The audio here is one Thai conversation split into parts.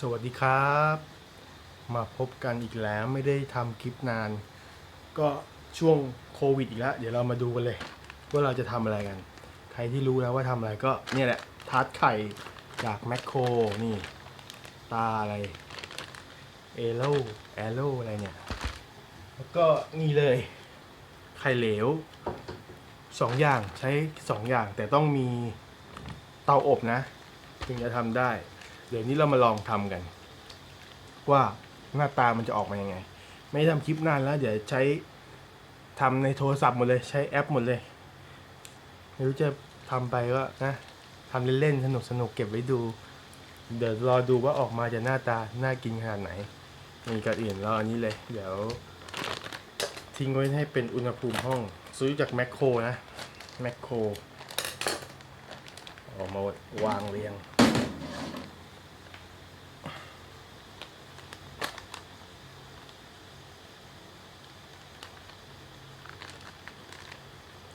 สวัสดีครับ มาพบกันอีกแล้วไม่ได้ทำคลิปนาน ก็ช่วงโควิดอีกแล้ว เดี๋ยวเรามาดูกันเลย ว่าเราจะทำอะไรกัน ใครที่รู้แล้วว่าทำอะไรก็เนี่ยแหละทาร์ตไข่จากแมคโครนี่ ตาอะไรเอโลแอโลอะไรเนี่ย แล้วก็นี่เลย ไข่เหลวสองอย่างใช้สองอย่างแต่ต้องมีเตาอบนะ ถึงจะทำได้ ดี๋ยวนี้เรามาลองทำกัน ว่าหน้าตามันจะออกมายังไง ไม่ได้ทำคลิปนานแล้ว เดี๋ยวใช้ทำในโทรศัพท์หมดเลย ใช้แอปหมดเลยไม่รู้จะทำไปก็นะทำเล่นๆสนุกๆเก็บไว้ดู เดี๋ยวรอดูว่าออกมาจะหน้าตาน่ากินขนาดไหนมีก่อนอื่นรออันนี้เลย เดี๋ยว ทิ้งไว้ให้เป็นอุณหภูมิห้อง ซื้อจากแมคโครนะแมคโครเออกมาวางเรียง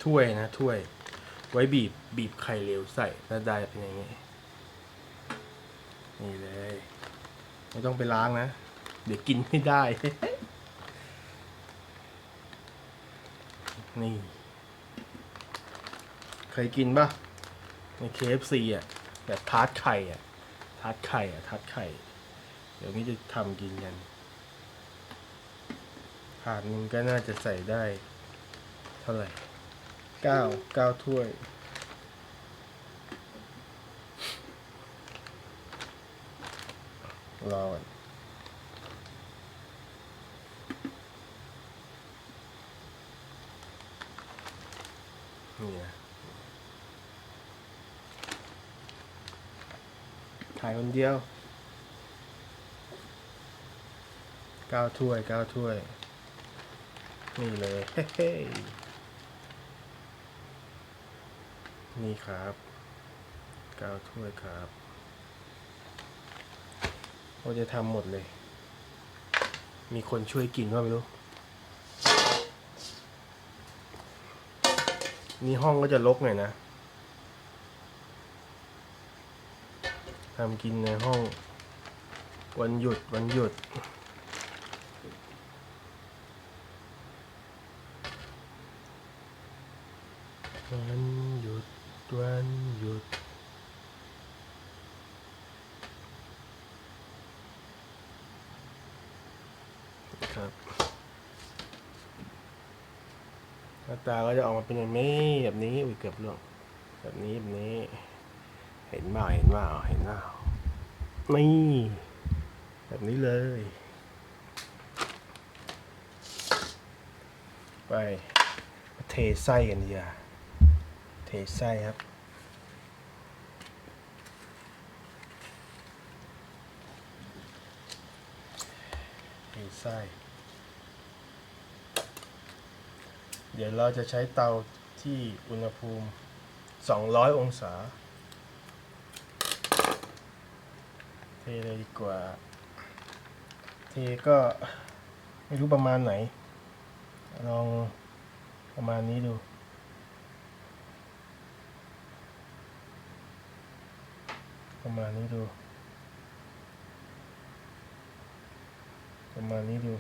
ถ้วยนะถ้วย ไว้บีบบีบไข่เหลวใส่หน้าตาจะเป็นอย่างนี้ นี่เลย ไม่ต้องไปล้างนะ เดี๋ยวกินไม่ได้ นี่ เคยกินปะใน KFC อะ แบบทาร์ตไข่อะ ทาร์ตไข่อะ ทาร์ตไข่ เดี๋ยวนี้จะทำกินกันถาดนึงก็น่าจะใส่ได้ เท่าไหร่ เก้าเก้าถ้วย รอก่อนนี่นะถ่ายคนเดียวเก้าถ้วยเก้าถ้วย นี่เลย เฮ้ๆ นี่ครับก้าถ้วยครับเราจะทำหมดเลย มีคนช่วยกินว่าไม่รู้ นี่ห้องก็จะรกหน่อยนะทำกินในห้อง วันหยุดวันหยุด วัน วันหยุด ครับหน้าตาก็จะออกมาเป็นอย่างนี้แบบนี้อุ้ยเกือบล่วงแบบนี้แบบนี้ เห็นเปล่าเห็นเปล่าเห็นเปล่านี่แบบนี้เลย ไปเทไส้กันดีกว่า เทไส้ครับ เทไส้ เดี๋ยวเราจะใช้เตาที่อุณหภูมิ 200 องศา เทเลยดีกว่า เทก็ไม่รู้ประมาณไหน ลองประมาณนี้ดู ประมาณนี้ดู ประมาณนี้ดู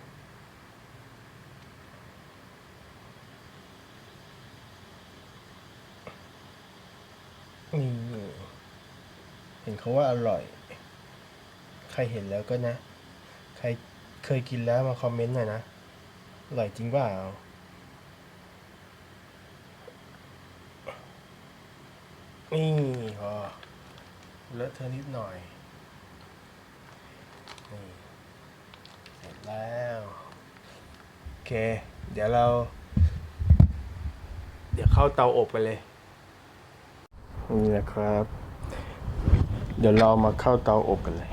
นี่เห็นเขาว่าอร่อย ใครเห็นแล้วก็นะ ใครเคยกินแล้วมาคอมเมนต์หน่อยนะ อร่อยจริงเปล่านี่พอ เลอะเทอะนิดหน่อย นี่ เสร็จแล้ว โอเค เดี๋ยวเรา เดี๋ยวเข้าเตาอบไปเลย นี่นะครับ เดี๋ยวเรามาเข้าเตาอบกันเลย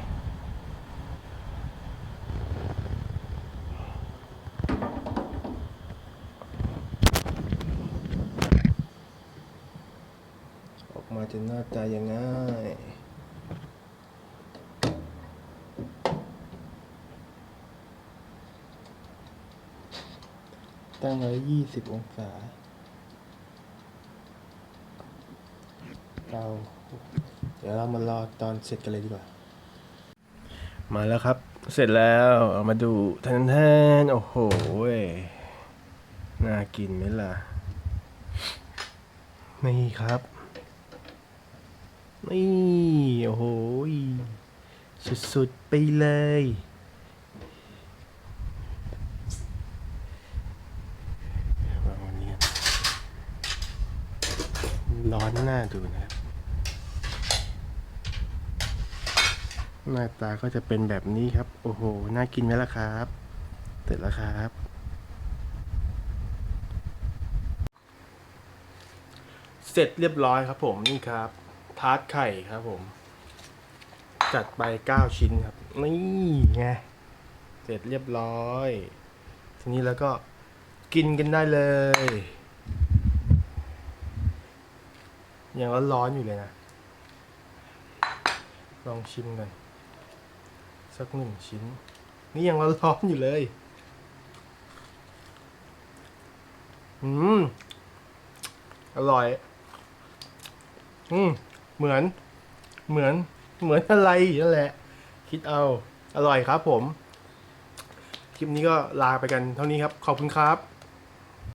ออกมาจะหน้าตายังไง ตั้งไว้ยี่สิบองศา เรา เดี๋ยวเรามารอตอนเสร็จกันเลยดีกว่า มาแล้วครับ เสร็จแล้วเอามาดูแทนแทนโอ้โหเว้น่ากินไหมล่ะ นี่ครับ นี่ โอ้โห สุดๆ ไปเลยวางวันนี้กัน ร้อนหน้าดูนะครับ หน้าตาก็จะเป็นแบบนี้ครับ โอ้โห น่ากินไหมล่ะครับเสร็จแล้วครับ เสร็จเรียบร้อยครับผมนี่ครับ ทาร์ตไข่ครับผม จัดไป9ชิ้นครับ นี่ไง เสร็จเรียบร้อย ทีนี้แล้วก็กินกันได้เลย ยังร้อนๆอยู่เลยนะ ลองชิมกันสักหนึ่งชิ้น นี่ยังร้อนๆอยู่เลย อืม อร่อย อืม เหมือน เหมือน เหมือนอะไรนั่นแหละ คิดเอา อร่อยครับผม คลิปนี้ก็ลาไปกันเท่านี้ครับ ขอบคุณครับ